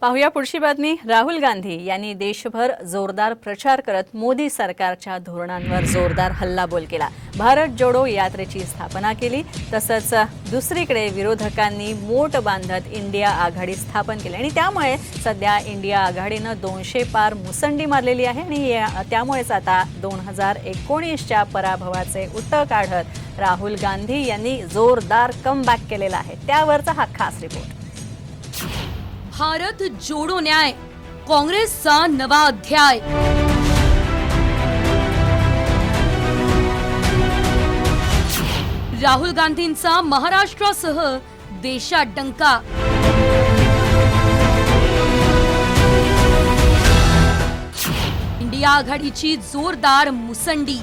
पाहूया पुढची बातमी. राहुल गांधी यांनी देशभर जोरदार प्रचार करत मोदी सरकारच्या धोरणांवर जोरदार हल्लाबोल केला. भारत जोडो यात्रेची स्थापना केली. तसंच दुसरीकडे विरोधकांनी मोट बांधत इंडिया आघाडी स्थापन केली. आणि त्यामुळे सध्या इंडिया आघाडीनं दोनशे पार मुसंडी मारलेली आहे. आणि या- त्यामुळेच आता दोन हजार एकोणीसच्या पराभवाचे उट्ट काढत राहुल गांधी यांनी जोरदार कमबॅक केलेला आहे. त्यावरचा हा खास रिपोर्ट भारत जोडो न्याय काँग्रेसचा नवा अध्याय. राहुल गांधींचा महाराष्ट्रासह देशात डंका. इंडिया आघाडीची जोरदार मुसंडी.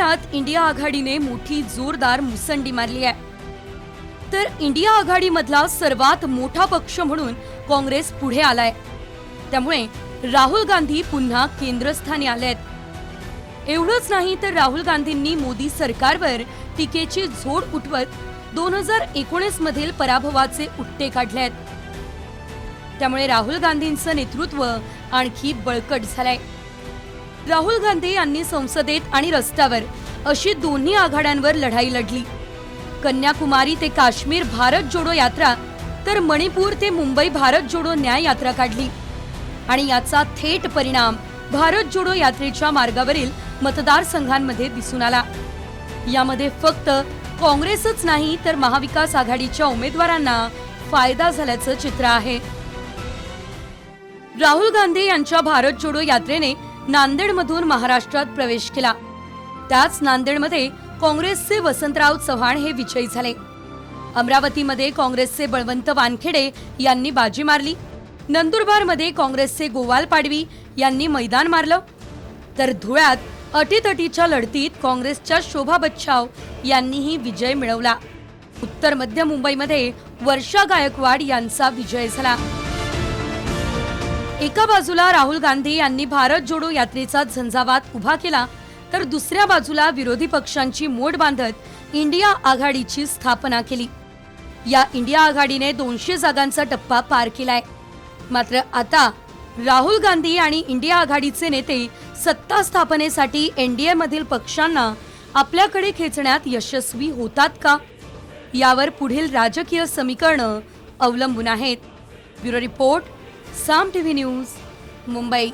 शहरात इंडिया आघाडीने मोठी जोरदार मुसंडी मारली आहे. तर इंडिया आघाडीमधला सर्वात मोठा पक्ष म्हणून काँग्रेस पुढे आलाय. त्यामुळे राहुल गांधी पुन्हा केंद्रस्थानी आलेत. एवढंच नाही तर राहुल गांधींनी मोदी सरकारवर टीकेची झोड उठवत दोन हजार एकोणीस मधील पराभवाचे उट्टे काढलेत. त्यामुळे राहुल गांधींचं नेतृत्व आणखी बळकट झालंय. राहुल गांधी यांनी संसदेत आणि रस्त्यावर अशी दोन्ही आघाड्यांवर लढाई लढली. कन्याकुमारी ते काश्मीर भारत जोडो यात्रा तर मणिपूर ते मुंबई भारत जोडो न्याय यात्रा काढली. आणि याचा थेट परिणाम भारत जोडो यात्रेच्या मार्गावरील मतदारसंघांमध्ये दिसून आला. यामध्ये फक्त काँग्रेसच नाही तर महाविकास आघाडीच्या उमेदवारांना फायदा झाल्याचं चित्र आहे. राहुल गांधी यांच्या भारत जोडो यात्रेने नांदेडमधून महाराष्ट्रात प्रवेश केला. त्याच नांदेडमध्ये काँग्रेसचे वसंतराव चव्हाण हे विजयी झाले. अमरावतीमध्ये काँग्रेसचे बळवंत वानखेडे यांनी बाजी मारली. नंदुरबारमध्ये काँग्रेसचे गोवाल पाडवी यांनी मैदान मारलं. तर धुळ्यात अटीतटीच्या लढतीत काँग्रेसच्या शोभा बच्छाव यांनीही विजय मिळवला. उत्तर मध्य मुंबईमध्ये वर्षा गायकवाड यांचा विजय झाला. एका बाजूला राहुल गांधी यांनी भारत जोडो यात्रेचा झंझावात उभा केला तर दुसऱ्या बाजूला विरोधी पक्षांची मोड बांधत इंडिया आघाडीची स्थापना केली. या इंडिया आघाडीने दोनशे जागांचा टप्पा पार केलाय. मात्र आता राहुल गांधी आणि इंडिया आघाडीचे नेते सत्ता स्थापनेसाठी एनडीए मधील पक्षांना आपल्याकडे खेचण्यात यशस्वी होतात का? यावर पुढील राजकीय समीकरणं अवलंबून आहेत. Bureau report Saam TV news Mumbai.